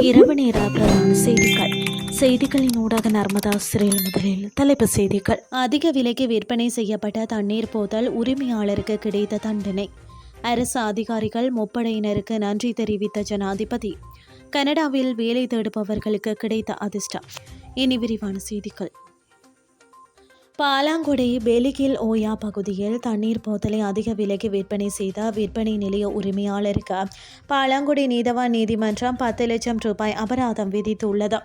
இரவு நேர பிரதான செய்திகள். செய்திகளின் ஊடாக நர்மதா சிறையில் முதலில் தலைப்பு செய்திகள். அதிக விலைக்கு விற்பனை செய்யப்பட்ட தண்ணீர் போதல் உரிமையாளருக்கு கிடைத்த தண்டனை. அரசு அதிகாரிகள் முப்படையினருக்கு நன்றி தெரிவித்த ஜனாதிபதி. கனடாவில் வேலை தேடுபவர்களுக்கு கிடைத்த அதிர்ஷ்டம். இனி விரிவான செய்திகள். பாலாங்குடி பெலிகில் ஓயா பகுதியில் தண்ணீர் போத்தலை அதிக விலைக்கு விற்பனை செய்த விற்பனை நிலைய உரிமையாளருக்கு. பாலாங்குடி நீதவான் நீதிமன்றம் பத்து லட்சம் ரூபாய் அபராதம் விதித்துள்ளது.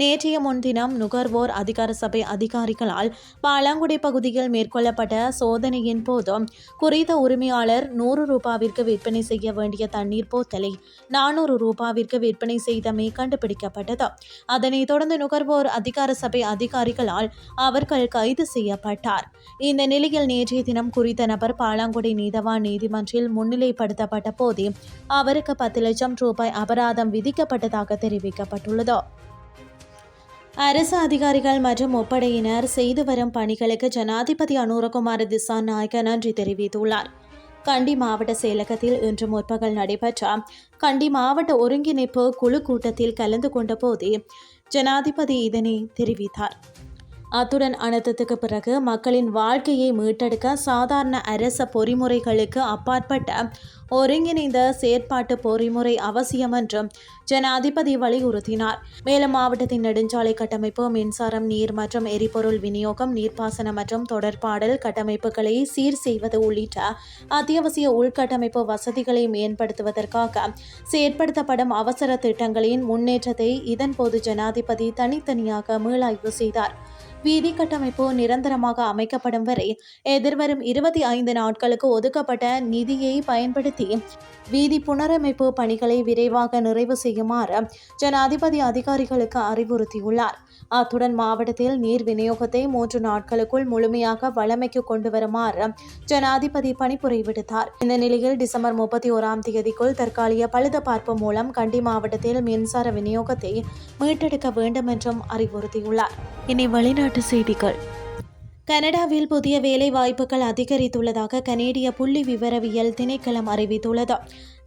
நேற்றைய முன்தினம் நுகர்வோர் அதிகார சபை அதிகாரிகளால் பாலாங்குடி பகுதியில் மேற்கொள்ளப்பட்ட சோதனையின் போது குறித்த உரிமையாளர் நூறு ரூபாவிற்கு விற்பனை செய்ய வேண்டிய தண்ணீர் போத்தலை நானூறு ரூபாவிற்கு விற்பனை செய்தமை கண்டுபிடிக்கப்பட்டது. அதனைத் தொடர்ந்து நுகர்வோர் அதிகார சபை அதிகாரிகளால் அவர்கள் கைது செய்யப்பட்டார். இந்த நிலையில் நேற்றைய தினம் குறித்த நபர் பாலாங்குடி நீதவான் நீதிமன்றில் முன்னிலைப்படுத்தப்பட்ட போதே அவருக்கு பத்து லட்சம் ரூபாய் அபராதம் விதிக்கப்பட்டதாக தெரிவிக்கப்பட்டுள்ளது. அரசு அதிகாரிகள் மற்றும் முப்படையினர் செய்து வரும் பணிகளுக்கு ஜனாதிபதி அனுரகுமார் திசா நாயக்க நன்றி தெரிவித்துள்ளார். கண்டி மாவட்ட செயலகத்தில் இன்று முற்பகல் நடைபெற்ற கண்டி மாவட்ட ஒருங்கிணைப்பு குழு கூட்டத்தில் கலந்து கொண்ட போதே ஜனாதிபதி இதனை தெரிவித்தார். அத்துடன் அனர்த்தத்துக்கு பிறகு மக்களின் வாழ்க்கையை மீட்டெடுக்க சாதாரண அரச பொறிமுறைகளுக்கு அப்பாற்பட்ட ஒருங்கிணைந்த செயற்பாட்டு பொறிமுறை அவசியம் என்றும் ஜனாதிபதி வலியுறுத்தினார். மேலும் மாவட்டத்தின் நெடுஞ்சாலை கட்டமைப்பு மின்சாரம் நீர் மற்றும் எரிபொருள் விநியோகம் நீர்ப்பாசனம் மற்றும் தொடர்பாடல் கட்டமைப்புகளை சீர் செய்வது உள்ளிட்ட அத்தியாவசிய உள்கட்டமைப்பு வசதிகளை மேம்படுத்துவதற்காக செயற்படுத்தப்படும் அவசர திட்டங்களின் முன்னேற்றத்தை இதன்போது ஜனாதிபதி தனித்தனியாக மீளாய்வு செய்தார். வீதி கட்டமைப்பு நிரந்தரமாக அமைக்கப்படும் வரை எதிர்வரும் இருபத்தி ஐந்து நாட்களுக்கு ஒதுக்கப்பட்ட நிதியை பயன்படுத்தி வீதி புனரமைப்பு பணிகளை விரைவாக நிறைவு செய்யுமாறு ஜனாதிபதி அதிகாரிகளுக்கு அறிவுறுத்தியுள்ளார். அத்துடன் மாவட்டத்தில் நீர் விநியோகத்தை மூன்று நாட்களுக்குள் முழுமையாக வழமைக்கு கொண்டு வருமாறு ஜனாதிபதி பணிப்புரை விடுத்தார். இந்த நிலையில் டிசம்பர் முப்பத்தி ஓராம் தேதிக்குள் தற்காலிக பழுத பார்ப்பு மூலம் கண்டி மாவட்டத்தில் மின்சார விநியோகத்தை மீட்டெடுக்க வேண்டும் என்றும் அறிவுறுத்தியுள்ளார். இனி விளையாட்டு செய்திகள். கனடாவில் புதிய வேலை வாய்ப்புகள் அதிகரித்துள்ளதாக கனேடிய புள்ளி விவரவியல் திணைக்களம் அறிவித்துள்ளது.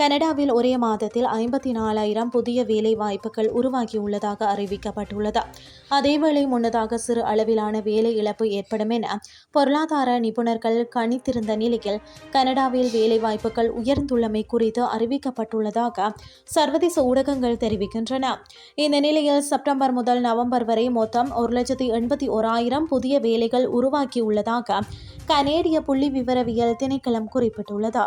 கனடாவில் ஒரே மாதத்தில் ஐம்பத்தி நாலாயிரம் புதிய வேலை வாய்ப்புகள் உருவாகியுள்ளதாக அறிவிக்கப்பட்டுள்ளது. அதேவேளை முன்னதாக சிறு அளவிலான வேலை இழப்பு ஏற்படும் என பொருளாதார நிபுணர்கள் கணித்திருந்த நிலையில் கனடாவில் வேலை வாய்ப்புகள் உயர்ந்துள்ளமை குறித்து அறிவிக்கப்பட்டுள்ளதாக சர்வதேச ஊடகங்கள் தெரிவிக்கின்றன. இந்த நிலையில் செப்டம்பர் முதல் நவம்பர் வரை மொத்தம் ஒரு லட்சத்தி எண்பத்தி ஓராயிரம் புதிய வேலைகள் உருவாக்கியுள்ளதாக கனேடிய புள்ளி விவரவியல் திணைக்களம் குறிப்பிட்டுள்ளது.